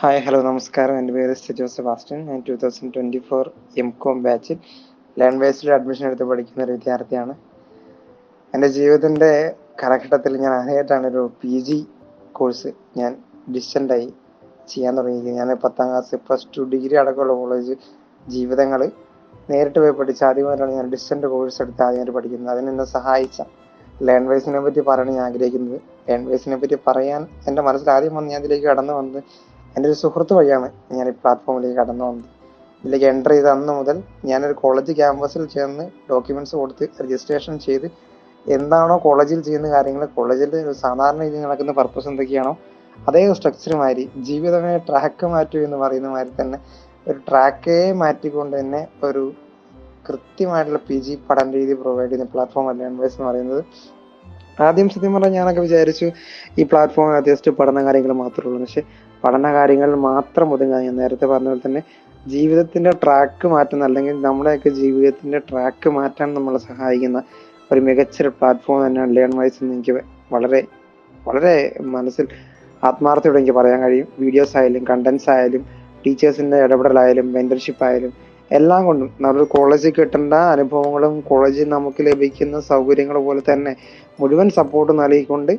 Hi hello നമസ്കാരം. എന്റെ പേര് സിജോ സെബാസ്റ്റ്യൻ ഞാൻ two thousand twenty four M Com ബാച്ചിൽ ബേസിൽ അഡ്മിഷൻ എടുത്ത് പഠിക്കുന്ന ഒരു വിദ്യാർത്ഥിയാണ്. എന്റെ ജീവിതത്തിന്റെ കാലഘട്ടത്തിൽ ഞാൻ ആദ്യമായിട്ടാണ് ഒരു പി ജി കോഴ്സ് ഞാൻ ഡിസ്റ്റന്റായി ചെയ്യാൻ തുടങ്ങിയത് ഞാൻ പത്താം ക്ലാസ് പ്ലസ് ടു ഡിഗ്രി അടക്കമുള്ള കോളേജ് ജീവിതങ്ങൾ നേരിട്ട് പോയി പഠിച്ച ആദ്യമായിട്ടാണ് ഞാൻ ഡിസ്റ്റന്റ് കോഴ്സ് എടുത്ത് ആദ്യമായിട്ട് പഠിക്കുന്നത്. അതിനെന്നെ സഹായിച്ച ലാൻഡ് വൈസിനെ പറ്റി പറയണം ഞാൻ ആഗ്രഹിക്കുന്നത്. ലാൻഡ് വൈസിനെ പറ്റി പറയാൻ എന്റെ മനസ്സിൽ ആദ്യം വന്ന് ഞാൻ ഇതിലേക്ക് കടന്നു വന്നത് എന്റെ ഒരു സുഹൃത്ത് വഴിയാണ് ഞാൻ ഈ പ്ലാറ്റ്ഫോമിലേക്ക് കടന്നു വന്നത് ഇതിലേക്ക് എന്റർ ചെയ്ത അന്ന് മുതൽ ഞാനൊരു കോളേജ് ക്യാമ്പസിൽ ചെന്ന് ഡോക്യുമെന്റ്സ് കൊടുത്ത് രജിസ്ട്രേഷൻ ചെയ്ത് എന്താണോ കോളേജിൽ ചെയ്യുന്ന കാര്യങ്ങൾ കോളേജിൽ ഒരു സാധാരണ രീതിയിൽ നടക്കുന്ന പർപ്പസ് എന്തൊക്കെയാണോ അതേ സ്ട്രക്ചർ മാറി ജീവിതമേ ട്രാക്ക് മാറ്റൂ എന്ന് പറയുന്ന മാതിരി തന്നെ ഒരു ട്രാക്കേ മാറ്റിക്കൊണ്ട് തന്നെ ഒരു കൃത്യമായിട്ടുള്ള പി ജി പഠന രീതി പ്രൊവൈഡ് ചെയ്യുന്ന പ്ലാറ്റ്ഫോം അല്ല എന്ന് പറയുന്നത്. ആദ്യം സത്യം പറഞ്ഞാൽ ഞാനൊക്കെ വിചാരിച്ചു ഈ പ്ലാറ്റ്ഫോം ജസ്റ്റ് പഠന കാര്യങ്ങൾ മാത്രമേ ഉള്ളൂ. പക്ഷെ പഠന കാര്യങ്ങൾ മാത്രം ഒതുങ്ങാൻ ഞാൻ നേരത്തെ പറഞ്ഞ പോലെ തന്നെ ജീവിതത്തിന്റെ ട്രാക്ക് മാറ്റുന്ന അല്ലെങ്കിൽ നമ്മുടെയൊക്കെ ജീവിതത്തിന്റെ ട്രാക്ക് മാറ്റാൻ നമ്മളെ സഹായിക്കുന്ന ഒരു മികച്ചൊരു പ്ലാറ്റ്ഫോം തന്നെയാണ് ലേൺ വൈസ് എന്ന് എനിക്ക് വളരെ വളരെ മനസ്സിൽ ആത്മാർത്ഥയോടെ എനിക്ക് പറയാൻ കഴിയും. വീഡിയോസ് ആയാലും കണ്ടന്റ്സ് ആയാലും ടീച്ചേഴ്സിന്റെ ഇടപെടലായാലും മെന്റർഷിപ്പ് ആയാലും എല്ലാം കൊണ്ടും. നമ്മൾ കോളേജിൽ കിട്ടേണ്ട അനുഭവങ്ങളും കോളേജിൽ നമുക്ക് ലഭിക്കുന്ന സൗകര്യങ്ങൾ പോലെ തന്നെ മുഴുവൻ സപ്പോർട്ട് നൽകിക്കൊണ്ട്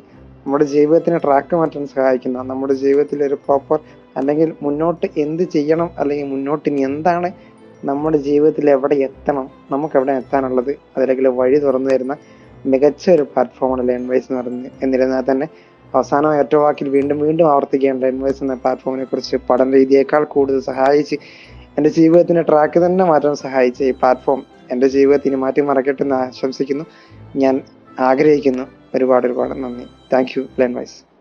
നമ്മുടെ ജീവിതത്തിന് ട്രാക്ക് മാറ്റാൻ സഹായിക്കുന്ന നമ്മുടെ ജീവിതത്തിൽ ഒരു പ്രോപ്പർ അല്ലെങ്കിൽ മുന്നോട്ട് എന്ത് ചെയ്യണം അല്ലെങ്കിൽ മുന്നോട്ട് ഇനി എന്താണ് നമ്മുടെ ജീവിതത്തിൽ എവിടെ എത്തണം നമുക്ക് എവിടെ എത്താനുള്ളത് അതിലേക്ക് വഴി തുറന്നു തരുന്ന മികച്ച ഒരു പ്ലാറ്റ്ഫോമാണ് ലേൺ വൈസ് എന്ന് പറയുന്നത്. എന്നിരുന്നാൽ തന്നെ അവസാനം ഏറ്റവും വാക്കിൽ വീണ്ടും വീണ്ടും ആവർത്തിക്കേണ്ട ലേൺ വൈസ് എന്ന പ്ലാറ്റ്ഫോമിനെ കുറിച്ച് പഠന രീതിയേക്കാൾ കൂടുതൽ സഹായിച്ച് എന്റെ ജീവിതത്തിന്റെ ട്രാക്ക് തന്നെ മാറ്റാൻ സഹായിച്ച ഈ പ്ലാറ്റ്ഫോം എന്റെ ജീവിതത്തിന് മാറ്റി മറക്കട്ടെ എന്ന് ആശംസിക്കുന്നു. ഞാൻ ആഗ്രഹിക്കുന്നു. ഒരുപാട് ഒരുപാട് നന്ദി. Thank you line vice